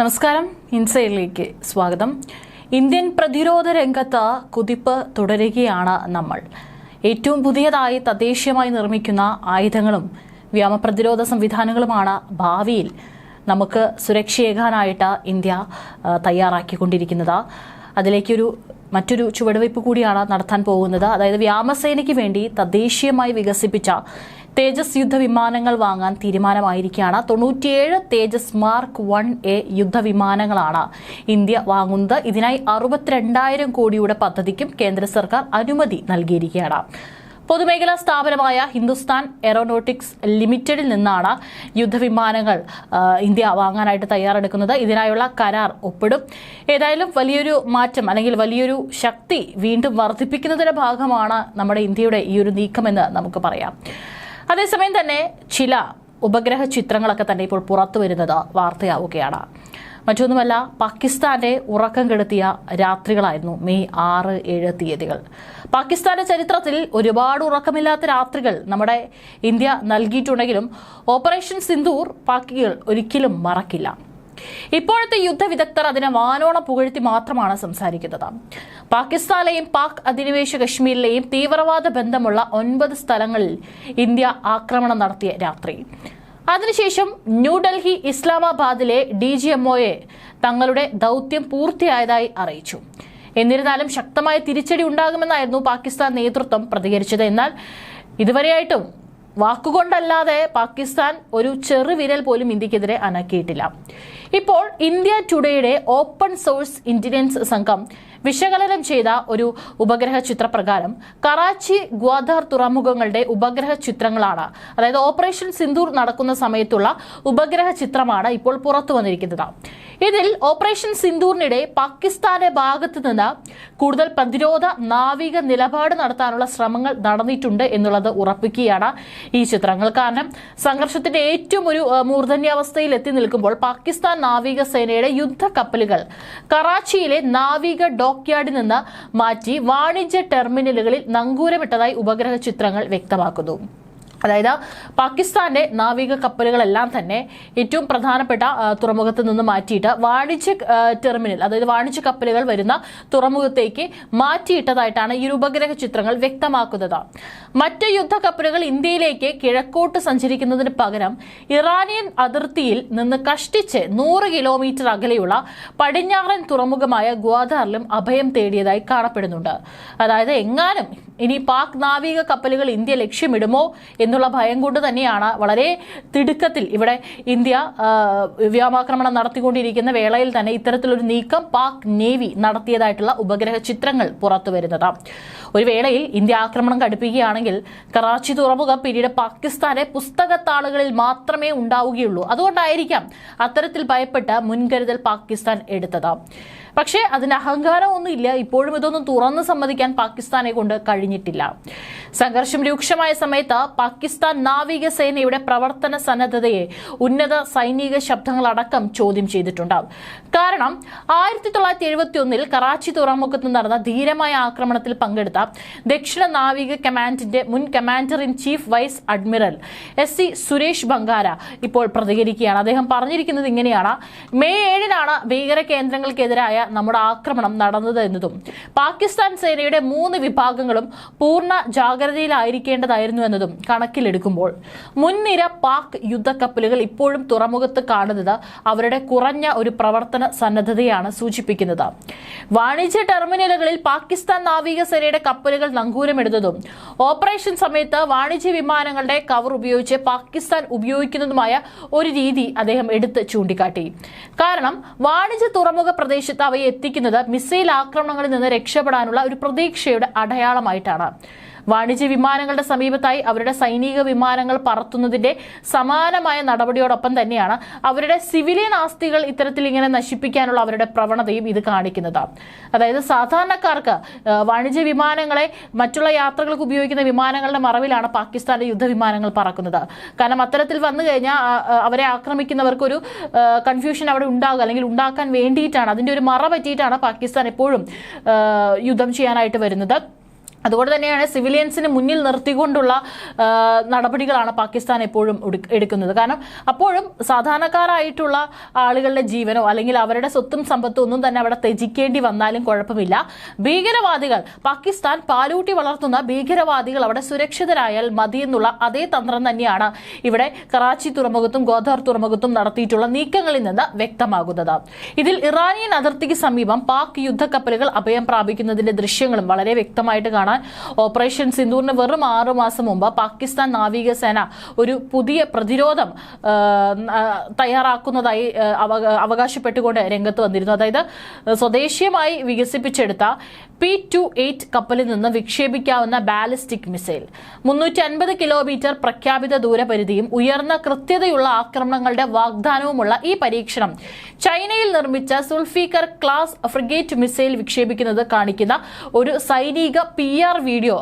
നമസ്കാരം. ഇൻസൈഡിലേക്ക് സ്വാഗതം. ഇന്ത്യൻ പ്രതിരോധ രംഗത്ത് കുതിപ്പ് തുടരുകയാണ് നമ്മൾ. ഏറ്റവും പുതിയതായി തദ്ദേശീയമായി നിർമ്മിക്കുന്ന ആയുധങ്ങളും വ്യോമപ്രതിരോധ സംവിധാനങ്ങളുമാണ് ഭാവിയിൽ നമുക്ക് സുരക്ഷയേകാനായിട്ട് ഇന്ത്യ തയ്യാറാക്കിക്കൊണ്ടിരിക്കുന്നത്. അതിലേക്കൊരു മറ്റൊരു ചുവടുവയ്പ് കൂടിയാണ് നടത്താൻ പോകുന്നത്. അതായത് വ്യോമസേനയ്ക്ക് വേണ്ടി തദ്ദേശീയമായി വികസിപ്പിച്ച തേജസ് യുദ്ധവിമാനങ്ങൾ വാങ്ങാൻ തീരുമാനമായിരിക്കുകയാണ്. തൊണ്ണൂറ്റിയേഴ് തേജസ് മാർക്ക് വൺ എ യുദ്ധവിമാനങ്ങളാണ് ഇന്ത്യ വാങ്ങുന്നത്. ഇതിനായി അറുപത്തിരണ്ടായിരം കോടിയുടെ പദ്ധതിക്കും കേന്ദ്ര സർക്കാർ അനുമതി നൽകിയിരിക്കുകയാണ്. പൊതുമേഖലാ സ്ഥാപനമായ ഹിന്ദുസ്ഥാൻ എറോനോട്ടിക്സ് ലിമിറ്റഡിൽ നിന്നാണ് യുദ്ധവിമാനങ്ങൾ ഇന്ത്യ വാങ്ങാനായിട്ട് തയ്യാറെടുക്കുന്നത്. ഇതിനായുള്ള കരാർ ഒപ്പിടും. ഏതായാലും വലിയൊരു മാറ്റം അല്ലെങ്കിൽ വലിയൊരു ശക്തി വീണ്ടും വർദ്ധിപ്പിക്കുന്നതിന്റെ ഭാഗമാണ് നമ്മുടെ ഇന്ത്യയുടെ ഈ ഒരു നീക്കമെന്ന് നമുക്ക് പറയാം. അതേസമയം തന്നെ ചില ഉപഗ്രഹ ചിത്രങ്ങളൊക്കെ തന്നെ ഇപ്പോൾ പുറത്തു വരുന്നത് വാർത്തയാവുകയാണ്. മറ്റൊന്നുമല്ല പാകിസ്ഥാന്റെ ഉറക്കം കെടുത്തിയ രാത്രികളായിരുന്നു മെയ് ആറ് ഏഴ് തീയതികൾ. പാകിസ്ഥാന്റെ ചരിത്രത്തിൽ ഒരുപാട് ഉറക്കമില്ലാത്ത രാത്രികൾ നമ്മുടെ ഇന്ത്യ നൽകിയിട്ടുണ്ടെങ്കിലും ഓപ്പറേഷൻ സിന്ദൂർ പാക്കികൾ ഒരിക്കലും മറക്കില്ല. ഇപ്പോഴത്തെ യുദ്ധവിദഗ്ധർ അതിനെ വാനോളം പുകഴ്ത്തി മാത്രമാണ് സംസാരിക്കുന്നത്. പാകിസ്ഥാനിലെയും പാക് അധിനിവേശ കശ്മീരിലെയും തീവ്രവാദ ബന്ധമുള്ള ഒൻപത് സ്ഥലങ്ങളിൽ ഇന്ത്യ ആക്രമണം നടത്തിയ രാത്രി. അതിനുശേഷം ന്യൂഡൽഹി ഇസ്ലാമാബാദിലെ ഡി ജി എംഒയെ തങ്ങളുടെ ദൗത്യം പൂർത്തിയായതായി അറിയിച്ചു. എന്നിരുന്നാലും ശക്തമായ തിരിച്ചടി ഉണ്ടാകുമെന്നായിരുന്നു പാകിസ്ഥാൻ നേതൃത്വം പ്രതികരിച്ചത്. എന്നാൽ ഇതുവരെയായിട്ടും വാക്കുകൊണ്ടല്ലാതെ പാകിസ്ഥാൻ ഒരു ചെറുവിരൽ പോലും ഇന്ത്യക്കെതിരെ അനക്കിയിട്ടില്ല. ഇപ്പോൾ ഇന്ത്യ ടുഡേയുടെ ഓപ്പൺ സോഴ്സ് ഇന്റലിജൻസ് സംഘം വിശകലനം ചെയ്ത ഒരു ഉപഗ്രഹ ചിത്രപ്രകാരം കറാച്ചി ഗ്വാദർ തുറമുഖങ്ങളുടെ ഉപഗ്രഹ ചിത്രങ്ങളാണ്. അതായത് ഓപ്പറേഷൻ സിന്ദൂർ നടക്കുന്ന സമയത്തുള്ള ഉപഗ്രഹ ചിത്രമാണ് ഇപ്പോൾ പുറത്തു വന്നിരിക്കുന്നത്. ഇതിൽ ഓപ്പറേഷൻ സിന്ദൂറിനിടെ പാകിസ്ഥാന്റെ ഭാഗത്ത് നിന്ന് കൂടുതൽ പ്രതിരോധ നാവിക നിലപാട് നടത്താനുള്ള ശ്രമങ്ങൾ നടന്നിട്ടുണ്ട് എന്നുള്ളത് ഉറപ്പിക്കുകയാണ് ഈ ചിത്രങ്ങൾ. കാരണം സംഘർഷത്തിന്റെ ഏറ്റവും ഒരു മൂർധന്യാവസ്ഥയിൽ എത്തി നിൽക്കുമ്പോൾ പാകിസ്ഥാൻ നാവികസേനയുടെ യുദ്ധക്കപ്പലുകൾ കറാച്ചിയിലെ നാവിക ഡോക്യാർഡിൽ നിന്ന് മാറ്റി വാണിജ്യ ടെർമിനലുകളിൽ നങ്കൂരമിട്ടതായി ഉപഗ്രഹ ചിത്രങ്ങൾ വ്യക്തമാക്കുന്നു. അതായത് പാകിസ്ഥാന്റെ നാവിക കപ്പലുകളെല്ലാം തന്നെ ഏറ്റവും പ്രധാനപ്പെട്ട തുറമുഖത്ത് നിന്ന് മാറ്റിയിട്ട് വാണിജ്യ ടെർമിനൽ അതായത് വാണിജ്യ കപ്പലുകൾ വരുന്ന തുറമുഖത്തേക്ക് മാറ്റിയിട്ടതായിട്ടാണ് ഈ ഉപഗ്രഹ ചിത്രങ്ങൾ വ്യക്തമാക്കുന്നത്. മറ്റ് യുദ്ധ കപ്പലുകൾ ഇന്ത്യയിലേക്ക് കിഴക്കോട്ട് സഞ്ചരിക്കുന്നതിന് പകരം ഇറാനിയൻ അതിർത്തിയിൽ നിന്ന് കഷ്ടിച്ച് നൂറ് കിലോമീറ്റർ അകലെയുള്ള പടിഞ്ഞാറൻ തുറമുഖമായ ഗ്വാദാറിലും അഭയം തേടിയതായി കാണപ്പെടുന്നുണ്ട്. അതായത് എങ്ങാനും ഇനി പാക് നാവിക കപ്പലുകൾ ഇന്ത്യ ലക്ഷ്യമിടുമോ എന്നുള്ള ഭയം കൊണ്ട് തന്നെയാണ് വളരെ തിടുക്കത്തിൽ ഇവിടെ ഇന്ത്യ വ്യോമാക്രമണം നടത്തിക്കൊണ്ടിരിക്കുന്ന വേളയിൽ തന്നെ ഇത്തരത്തിലൊരു നീക്കം പാക് നേവി നടത്തിയതായിട്ടുള്ള ഉപഗ്രഹ ചിത്രങ്ങൾ പുറത്തു വരുന്നത്. ഒരു വേളയിൽ ഇന്ത്യ ആക്രമണം കടുപ്പിക്കുകയാണെങ്കിൽ കറാച്ചി തുറമുഖം പിന്നീട് പാകിസ്ഥാനെ പുസ്തകത്താളുകളിൽ മാത്രമേ ഉണ്ടാവുകയുള്ളൂ. അതുകൊണ്ടായിരിക്കാം അത്തരത്തിൽ ഭയപ്പെട്ട് മുൻകരുതൽ പാകിസ്ഥാൻ എടുത്തത്. പക്ഷേ അതിന് അഹങ്കാരമൊന്നുമില്ല. ഇപ്പോഴും ഇതൊന്നും തുറന്നു സമ്മതിക്കാൻ പാകിസ്ഥാനെ കൊണ്ട് കഴിഞ്ഞിട്ടില്ല. സംഘർഷം രൂക്ഷമായ സമയത്ത് പാകിസ്ഥാൻ നാവികസേനയുടെ പ്രവർത്തന സന്നദ്ധതയെ ഉന്നത സൈനിക ശബ്ദങ്ങളടക്കം ചോദ്യം ചെയ്തിട്ടുണ്ട്. കാരണം ആയിരത്തി തൊള്ളായിരത്തി എഴുപത്തി ഒന്നിൽ കറാച്ചി തുറമുഖത്ത് നടന്ന ധീരമായ ആക്രമണത്തിൽ പങ്കെടുത്ത ദക്ഷിണ നാവിക കമാൻഡിന്റെ മുൻ commander in chief vice admiral S C Suresh Bangara ഇപ്പോൾ പ്രതികരിക്കുകയാണ്. അദ്ദേഹം പറഞ്ഞിരിക്കുന്നത് ഇങ്ങനെയാണ്. മെയ് ഏഴിനാണ് ഭീകര കേന്ദ്രങ്ങൾക്കെതിരായ നമ്മുടെ ആക്രമണം നടന്നത് എന്നതും പാകിസ്ഥാൻ സേനയുടെ മൂന്ന് വിഭാഗങ്ങളും പൂർണ ജാഗ്രതയിലായിരിക്കേണ്ടതായിരുന്നു എന്നതും കണക്കിലെടുക്കുമ്പോൾ മുൻനിര പാക് യുദ്ധക്കപ്പലുകൾ ഇപ്പോഴും തുറമുഖത്ത് കാണുന്നത് അവരുടെ കുറഞ്ഞ ഒരു പ്രവർത്തന സന്നദ്ധതയാണ് സൂചിപ്പിക്കുന്നത്. വാണിജ്യ ടെർമിനലുകളിൽ പാകിസ്ഥാൻ നാവികസേനയുടെ കപ്പലുകൾ നങ്കൂരമിടുന്നതും ഓപ്പറേഷൻ സമയത്ത് വാണിജ്യ വിമാനങ്ങളുടെ കവർ ഉപയോഗിച്ച് പാകിസ്ഥാൻ ഉപയോഗിക്കുന്നതുമായ ഒരു രീതി അദ്ദേഹം എടുത്ത് ചൂണ്ടിക്കാട്ടി. കാരണം വാണിജ്യ തുറമുഖ പ്രദേശത്ത് അവയെ എത്തിക്കുന്നത് മിസൈൽ ആക്രമണങ്ങളിൽ നിന്ന് രക്ഷപ്പെടാനുള്ള ഒരു പ്രതീക്ഷയുടെ അടയാളമായിട്ടാണ്. വാണിജ്യ വിമാനങ്ങളുടെ സമീപത്തായി അവരുടെ സൈനിക വിമാനങ്ങൾ പറത്തുന്നതിന്റെ സമാനമായ നടപടിയോടൊപ്പം തന്നെയാണ് അവരുടെ സിവിലിയൻ ആസ്തികൾ ഇത്തരത്തിൽ ഇങ്ങനെ നശിപ്പിക്കാനുള്ള അവരുടെ പ്രവണതയും ഇത് കാണിക്കുന്നത്. അതായത് സാധാരണക്കാർക്ക് വാണിജ്യ വിമാനങ്ങളെ മറ്റുള്ള യാത്രകൾക്ക് ഉപയോഗിക്കുന്ന വിമാനങ്ങളുടെ മറവിലാണ് പാകിസ്ഥാന്റെ യുദ്ധവിമാനങ്ങൾ പറക്കുന്നത്. കാരണം അത്തരത്തിൽ വന്നു കഴിഞ്ഞാൽ അവരെ ആക്രമിക്കുന്നവർക്കൊരു കൺഫ്യൂഷൻ അവിടെ ഉണ്ടാകുക അല്ലെങ്കിൽ ഉണ്ടാക്കാൻ വേണ്ടിയിട്ടാണ് അതിന്റെ ഒരു മറ പറ്റിയിട്ടാണ് പാകിസ്ഥാൻ എപ്പോഴും യുദ്ധം ചെയ്യാനായിട്ട് വരുന്നത്. അതുകൊണ്ട് തന്നെയാണ് സിവിലിയൻസിന് മുന്നിൽ നിർത്തിക്കൊണ്ടുള്ള നടപടികളാണ് പാകിസ്ഥാൻ എപ്പോഴും എടുക്കുന്നത്. കാരണം അപ്പോഴും സാധാരണക്കാരായിട്ടുള്ള ആളുകളുടെ ജീവനോ അല്ലെങ്കിൽ അവരുടെ സ്വത്തും സമ്പത്തും ഒന്നും തന്നെ അവിടെ ത്യജിക്കേണ്ടി വന്നാലും കുഴപ്പമില്ല. ഭീകരവാദികൾ പാകിസ്ഥാൻ പാലൂട്ടി വളർത്തുന്ന ഭീകരവാദികൾ അവിടെ സുരക്ഷിതരായാൽ മതി എന്നുള്ള അതേ തന്ത്രം തന്നെയാണ് ഇവിടെ കറാച്ചി തുറമുഖത്തും ഗോദാർ തുറമുഖത്തും നടത്തിയിട്ടുള്ള നീക്കങ്ങളിൽ നിന്ന് വ്യക്തമാകുന്നത്. ഇതിൽ ഇറാനിയൻ അതിർത്തിക്ക് സമീപം പാക് യുദ്ധക്കപ്പലുകൾ അഭയം പ്രാപിക്കുന്നതിന്റെ ദൃശ്യങ്ങളും വളരെ വ്യക്തമായിട്ട് കാണാൻ ഓപ്പറേഷൻ സിന്ദൂറിന് വെറും ആറു മാസം മുമ്പ് പാകിസ്ഥാൻ നാവികസേന ഒരു പുതിയ പ്രതിരോധം തയ്യാറാക്കുന്നതായി അവകാശപ്പെട്ടുകൊണ്ട് രംഗത്ത് വന്നിരുന്നു. അതായത് സ്വദേശീയമായി വികസിപ്പിച്ചെടുത്ത പി ടു എയ്റ്റ് കപ്പലിൽ നിന്ന് വിക്ഷേപിക്കാവുന്ന ബാലിസ്റ്റിക് മിസൈൽ. മുന്നൂറ്റി അൻപത് കിലോമീറ്റർ പ്രഖ്യാപിത ദൂരപരിധിയും ഉയർന്ന കൃത്യതയുള്ള ആക്രമണങ്ങളുടെ വാഗ്ദാനവുമുള്ള ഈ പരീക്ഷണം. ചൈനയിൽ നിർമ്മിച്ച സുൽഫീക്കർ ക്ലാസ് ഫ്രിഗേറ്റ് മിസൈൽ വിക്ഷേപിക്കുന്നത് കാണിക്കുന്ന ഒരു സൈനിക പി ആർ വീഡിയോ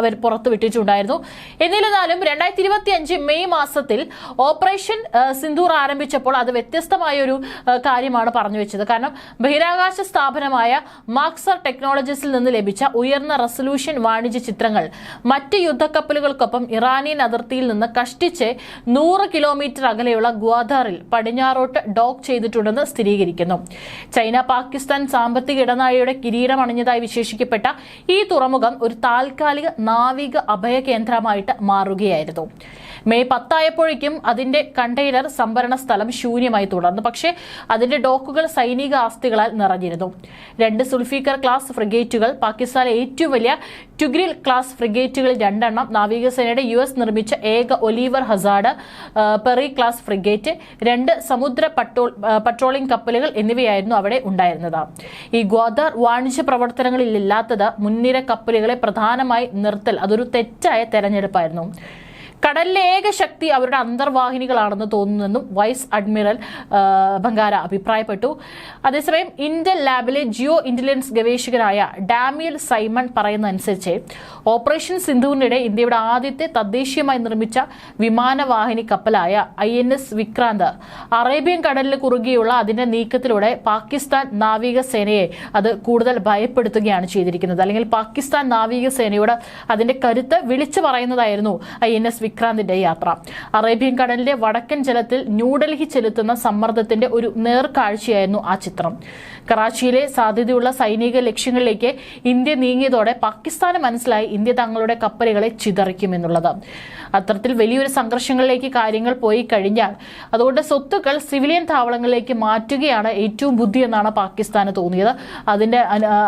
അവർ പുറത്തുവിട്ടിട്ടുണ്ടായിരുന്നു എന്നിരുന്നാലും രണ്ടായിരത്തി ഇരുപത്തി അഞ്ച് മെയ് മാസത്തിൽ ഓപ്പറേഷൻ സിന്ധൂർ ആരംഭിച്ചപ്പോൾ അത് വ്യത്യസ്തമായ ഒരു കാര്യമാണ് പറഞ്ഞു വെച്ചത്. കാരണം ബഹിരാകാശ സ്ഥാപനമായ മാക്സർ ടെക്നോളജീസിൽ നിന്ന് ലഭിച്ച ഉയർന്ന റെസൊല്യൂഷൻ വാണിജ്യ ചിത്രങ്ങൾ. മറ്റ് യുദ്ധക്കപ്പലുകൾക്കൊപ്പം ഇറാനിയൻ അതിർത്തിയിൽ നിന്ന് കഷ്ടിച്ച് നൂറ് കിലോമീറ്റർ അകലെയുള്ള ഗ്വാദാറിൽ പടിഞ്ഞാറോട്ട് ഡോക്ക് ചെയ്തിട്ടുണ്ടെന്ന് സ്ഥിരീകരിക്കുന്നു. ചൈന പാകിസ്ഥാൻ സാമ്പത്തിക ഇടനാഴിയുടെ കിരീടം അണിഞ്ഞതായി വിശേഷിക്കപ്പെട്ട ഈ തുറമുഖം ഒരു താൽക്കാലിക നാവിക അഭയ കേന്ദ്രമായിട്ട് മാറുകയായിരുന്നു. മെയ് പത്തായപ്പോഴേക്കും അതിന്റെ കണ്ടെയ്നർ സംഭരണ സ്ഥലം ശൂന്യമായി തുടർന്നു. പക്ഷേ അതിന്റെ ഡോക്കുകൾ സൈനിക ആസ്തികളാൽ നിറഞ്ഞിരുന്നു. രണ്ട് സുൽഫീക്കർ ക്ലാസ് ഫ്രിഗേറ്റുകൾ. പാകിസ്ഥാനിലെ ഏറ്റവും വലിയ ടുഗ്രിൽ ക്ലാസ് ഫ്രിഗേറ്റുകളിൽ രണ്ടെണ്ണം. നാവികസേനയുടെ യു എസ് നിർമ്മിച്ച ഏക Oliver Hazard Perry class frigate രണ്ട് സമുദ്ര പട്രോളിംഗ് കപ്പലുകൾ എന്നിവയായിരുന്നു അവിടെ ഉണ്ടായിരുന്നത്. ഈ ഗ്വാദാർ വാണിജ്യ പ്രവർത്തനങ്ങളിൽ ഇല്ലാത്തത് മുൻനിര കപ്പലുകളെ പ്രധാനമായി നിർത്തൽ അതൊരു തെറ്റായ തെരഞ്ഞെടുപ്പായിരുന്നു. കടലിലെ ഏക ശക്തി അവരുടെ അന്തർവാഹിനികളാണെന്ന് തോന്നുന്നെന്നും വൈസ് അഡ്മിറൽ ബംഗാര അഭിപ്രായപ്പെട്ടു. അതേസമയം ഇന്ത്യൻ ലാബിലെ ജിയോ ഇന്റലിജൻസ് ഗവേഷകനായ ഡാമിയൽ സൈമൺ പറയുന്നതനുസരിച്ച് ഓപ്പറേഷൻ സിന്ധുവിനിടെ ഇന്ത്യയുടെ ആദ്യത്തെ തദ്ദേശീയമായി നിർമ്മിച്ച വിമാനവാഹിനി കപ്പലായ I N S Vikrant Arabian കടലിന് കുറുകെയുള്ള അതിന്റെ നീക്കത്തിലൂടെ പാകിസ്ഥാൻ നാവികസേനയെ അത് കൂടുതൽ ഭയപ്പെടുത്തുകയാണ് ചെയ്തിരിക്കുന്നത്. അല്ലെങ്കിൽ പാകിസ്ഥാൻ നാവികസേനയോട് അതിന്റെ കരുത്ത് വിളിച്ചു പറയുന്നതായിരുന്നു ഐ എൻ എസ് വിക്രാന്തിന്റെ യാത്ര. അറേബ്യൻ കടലിന്റെ വടക്കൻ ജലത്തിൽ ന്യൂഡൽഹി ചെലുത്തുന്ന സമ്മർദ്ദത്തിന്റെ ഒരു നേർക്കാഴ്ചയായിരുന്നു ആ ചിത്രം. കറാച്ചിയിലെ സാധ്യതയുള്ള സൈനിക ലക്ഷ്യങ്ങളിലേക്ക് ഇന്ത്യ നീങ്ങിയതോടെ പാകിസ്ഥാന് മനസ്സിലായി ഇന്ത്യ തങ്ങളുടെ കപ്പലുകളെ ചിതറിക്കുമെന്നുള്ളത്. അത്തരത്തിൽ വലിയൊരു സംഘർഷങ്ങളിലേക്ക് കാര്യങ്ങൾ പോയി കഴിഞ്ഞാൽ അതുകൊണ്ട് സ്വത്തുക്കൾ സിവിലിയൻ താവളങ്ങളിലേക്ക് മാറ്റുകയാണ് ഏറ്റവും ബുദ്ധി എന്നാണ് പാകിസ്ഥാന് തോന്നിയത്. അതിന്റെ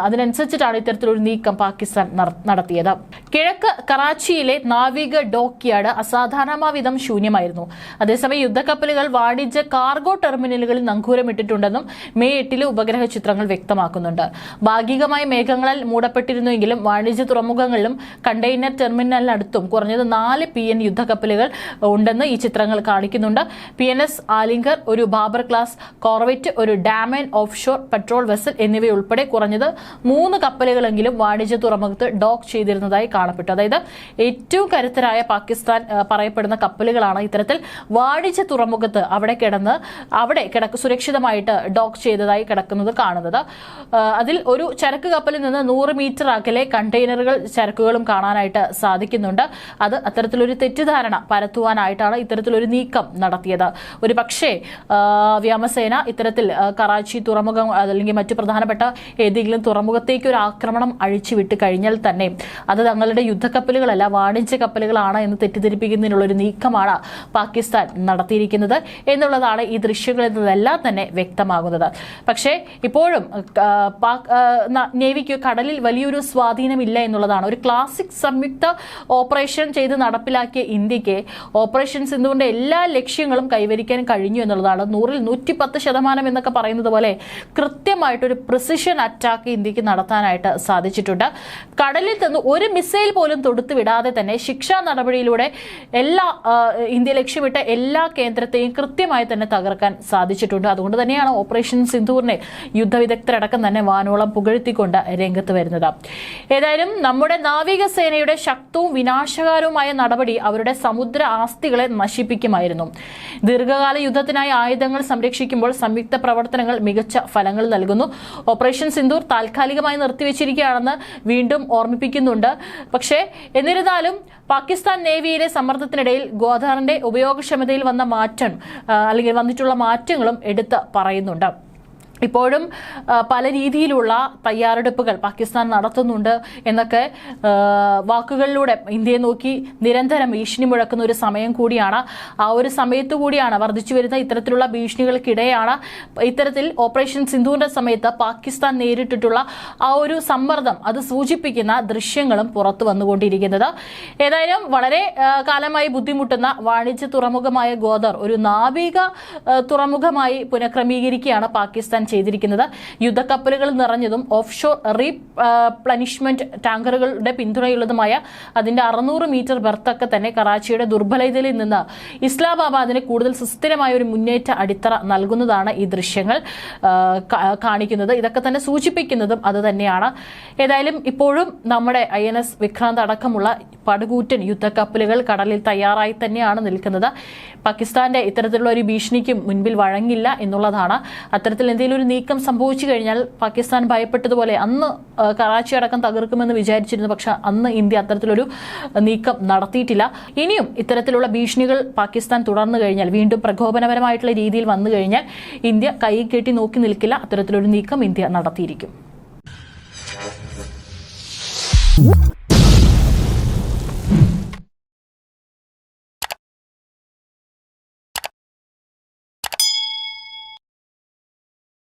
അതിനനുസരിച്ചിട്ടാണ് ഇത്തരത്തിലൊരു നീക്കം പാകിസ്ഥാൻ നടത്തിയത്. കിഴക്ക് കറാച്ചിയിലെ നാവിക ഡോക്യാർഡ് അസാധാരണമാവിധം ശൂന്യമായിരുന്നു. അതേസമയം യുദ്ധക്കപ്പലുകൾ വാണിജ്യ കാർഗോ ടെർമിനലുകളിൽ നങ്കൂരമിട്ടിട്ടുണ്ടെന്നും മെയ് എട്ടിലെ ഉപഗ്രഹ ചിത്രങ്ങൾ വ്യക്തമാക്കുന്നുണ്ട്. ഭാഗികമായി മേഘങ്ങളാൽ മൂടപ്പെട്ടിരുന്നുവെങ്കിലും വാണിജ്യ തുറമുഖങ്ങളിലും കണ്ടെയ്നർ ടെർമിനലിനടുത്തും കുറഞ്ഞത് നാല് പി എൻ യുദ്ധക്കപ്പലുകൾ ഉണ്ടെന്ന് ഈ ചിത്രങ്ങൾ കാണിക്കുന്നുണ്ട്. പി എൻ എസ് ആലിംഗർ ഒരു ബാബർ ക്ലാസ് കോർവെറ്റ് ഒരു Daman offshore patrol vessel എന്നിവയുൾപ്പെടെ കുറഞ്ഞത് മൂന്ന് കപ്പലുകളെങ്കിലും വാണിജ്യ തുറമുഖത്ത് ഡോക്ക് ചെയ്തിരുന്നതായി കാണപ്പെട്ടു. അതായത് ഏറ്റവും കരുത്തരായ പാകിസ്ഥാൻ പറയപ്പെടുന്ന കപ്പലുകളാണ് ഇത്തരത്തിൽ വാണിജ്യ തുറമുഖത്ത് അവിടെ കിടന്ന് അവിടെ കിടക്ക് സുരക്ഷിതമായിട്ട് ഡോക്ക് ചെയ്തതായി കിടക്കുന്നത് കാണുന്നത്. അതിൽ ഒരു ചരക്ക് കപ്പലിൽ നിന്ന് നൂറ് മീറ്റർ അകലെ കണ്ടെയ്നറുകൾ ചരക്കുകളും കാണാനായിട്ട് സാധിക്കുന്നുണ്ട്. അത് അത്തരത്തിലൊരു തെറ്റിദ്ധാരണ പരത്തുവാനായിട്ടാണ് ഇത്തരത്തിലൊരു നീക്കം നടത്തിയത്. ഒരു പക്ഷേ വ്യോമസേന ഇത്തരത്തിൽ കറാച്ചി തുറമുഖം അല്ലെങ്കിൽ മറ്റു പ്രധാനപ്പെട്ട ഏതെങ്കിലും തുറമുഖത്തേക്ക് ഒരു ആക്രമണം അഴിച്ചുവിട്ട് കഴിഞ്ഞാൽ തന്നെ അത് തങ്ങളുടെ യുദ്ധക്കപ്പലുകളല്ല വാണിജ്യ കപ്പലുകളാണ് എന്ന് തെറ്റിദ്ധരിപ്പിക്കുന്നതിനുള്ള ഒരു നീക്കമാണ് പാകിസ്ഥാൻ നടത്തിയിരിക്കുന്നത് എന്നുള്ളതാണ് ഈ ദൃശ്യങ്ങളിൽ നിന്നെല്ലാം തന്നെ വ്യക്തമാകുന്നത്. പക്ഷേ ഇപ്പോഴും പാക് നേവിക്ക് കടലിൽ വലിയൊരു സ്വാധീനമില്ല എന്നുള്ളതാണ്. ഒരു ക്ലാസിക് സംയുക്ത ഓപ്പറേഷൻ ചെയ്ത് നടപ്പിലാക്കിയ ഇന്ത്യയ്ക്ക് ഓപ്പറേഷൻ സിന്ധുവിന്റെ എല്ലാ ലക്ഷ്യങ്ങളും കൈവരിക്കാൻ കഴിഞ്ഞു എന്നുള്ളതാണ്. നൂറിൽ നൂറ്റി പത്ത് ശതമാനം എന്നൊക്കെ പറയുന്നത് പോലെ കൃത്യമായിട്ടൊരു പ്രിസിഷൻ അറ്റാക്ക് ഇന്ത്യയ്ക്ക് നടത്താനായിട്ട് സാധിച്ചിട്ടുണ്ട്. കടലിൽ നിന്ന് ഒരു മിസൈൽ പോലും തൊടുത്തു വിടാതെ തന്നെ ശിക്ഷാ നടപടിയിലൂടെ എല്ലാ ഇന്ത്യ ലക്ഷ്യമിട്ട എല്ലാ കേന്ദ്രത്തെയും കൃത്യമായി തന്നെ തകർക്കാൻ സാധിച്ചിട്ടുണ്ട്. അതുകൊണ്ട് തന്നെയാണ് ഓപ്പറേഷൻ സിന്ധൂറിനെ യുദ്ധവിദഗ്ധരടക്കം തന്നെ വാനോളം പുകഴ്ത്തിക്കൊണ്ട് രംഗത്ത് വരുന്നത്. ഏതായാലും നമ്മുടെ നാവികസേനയുടെ ശക്തവും വിനാശകാരവുമായ നടപടി അവരുടെ സമുദ്ര ആസ്തികളെ നശിപ്പിക്കുമായിരുന്നു. ദീർഘകാല യുദ്ധത്തിനായി ആയുധങ്ങൾ സംരക്ഷിക്കുമ്പോൾ സംയുക്ത പ്രവർത്തനങ്ങൾ മികച്ച ഫലങ്ങൾ നൽകുന്നു. ഓപ്പറേഷൻ സിന്ദൂർ താൽക്കാലികമായി നിർത്തിവെച്ചിരിക്കുകയാണെന്ന് വീണ്ടും ഓർമ്മിപ്പിക്കുന്നുണ്ട്. പക്ഷേ എന്നിരുന്നാലും പാകിസ്ഥാൻ നേവിയിലെ സമ്മർദ്ദത്തിനിടയിൽ ഗോദാറിന്റെ ഉപയോഗക്ഷമതയിൽ വന്ന മാറ്റം അല്ലെങ്കിൽ വന്നിട്ടുള്ള മാറ്റങ്ങളും എടുത്ത് പറയുന്നുണ്ട്. ഇപ്പോഴും പല രീതിയിലുള്ള തയ്യാറെടുപ്പുകൾ പാകിസ്ഥാൻ നടത്തുന്നുണ്ട് എന്നൊക്കെ വാക്കുകളിലൂടെ ഇന്ത്യയെ നോക്കി നിരന്തരം ഭീഷണി മുഴക്കുന്ന ഒരു സമയം കൂടിയാണ്. ആ ഒരു സമയത്ത് കൂടിയാണ് വർദ്ധിച്ചു വരുന്ന ഇത്തരത്തിലുള്ള ഭീഷണികൾക്കിടെയാണ് ഇത്തരത്തിൽ ഓപ്പറേഷൻ സിന്ധുവിന്റെ സമയത്ത് പാകിസ്ഥാൻ നേരിട്ടിട്ടുള്ള ആ ഒരു സമ്മർദ്ദം അത് സൂചിപ്പിക്കുന്ന ദൃശ്യങ്ങളും പുറത്തു വന്നുകൊണ്ടിരിക്കുന്നത്. ഏതായാലും വളരെ കാലമായി ബുദ്ധിമുട്ടുന്ന വാണിജ്യ തുറമുഖമായ ഗോദർ ഒരു നാവിക തുറമുഖമായി പുനഃക്രമീകരിക്കുകയാണ് പാകിസ്ഥാൻ ചെയ്തിരിക്കുന്നത്. യുദ്ധക്കപ്പലുകൾ നിറഞ്ഞതും ഓഫ് ഷോർ റീപ്ലനിഷ്മെന്റ് ടാങ്കറുകളുടെ പിന്തുണയുള്ളതുമായ അതിന്റെ അറുന്നൂറ് മീറ്റർ ബർത്തൊക്കെ തന്നെ കറാച്ചിയുടെ ദുർബലതയിൽ നിന്ന് ഇസ്ലാമാബാദിന് കൂടുതൽ സുസ്ഥിരമായ ഒരു മുന്നേറ്റ അടിത്തറ നൽകുന്നതാണ് ഈ ദൃശ്യങ്ങൾ കാണിക്കുന്നത്. ഇതൊക്കെ തന്നെ സൂചിപ്പിക്കുന്നതും അത് തന്നെയാണ്. ഏതായാലും ഇപ്പോഴും നമ്മുടെ ഐ എൻ എസ് വിക്രാന്ത് അടക്കമുള്ള പടുകൂറ്റൻ യുദ്ധക്കപ്പലുകൾ കടലിൽ തയ്യാറായി തന്നെയാണ് നിൽക്കുന്നത്. പാകിസ്ഥാന്റെ ഇത്തരത്തിലുള്ള ഒരു ഭീഷണിക്കും മുൻപിൽ വഴങ്ങില്ല എന്നുള്ളതാണ്. അത്തരത്തിൽ എന്തെങ്കിലും ഒരു നീക്കം സംഭവിച്ചു കഴിഞ്ഞാൽ പാകിസ്ഥാൻ ഭയപ്പെട്ടതുപോലെ അന്ന് കറാച്ചി അടക്കം തകർക്കുമെന്ന് വിചാരിച്ചിരുന്നു. പക്ഷെ അന്ന് ഇന്ത്യ അത്തരത്തിലൊരു നീക്കം നടത്തിയിട്ടില്ല. ഇനിയും ഇത്തരത്തിലുള്ള ഭീഷണികൾ പാകിസ്ഥാൻ തുടർന്നു കഴിഞ്ഞാൽ വീണ്ടും പ്രകോപനപരമായിട്ടുള്ള രീതിയിൽ വന്നു കഴിഞ്ഞാൽ ഇന്ത്യ കൈ കെട്ടി നോക്കി നിൽക്കില്ല. അത്തരത്തിലൊരു നീക്കം ഇന്ത്യ നടത്തിയിരിക്കും.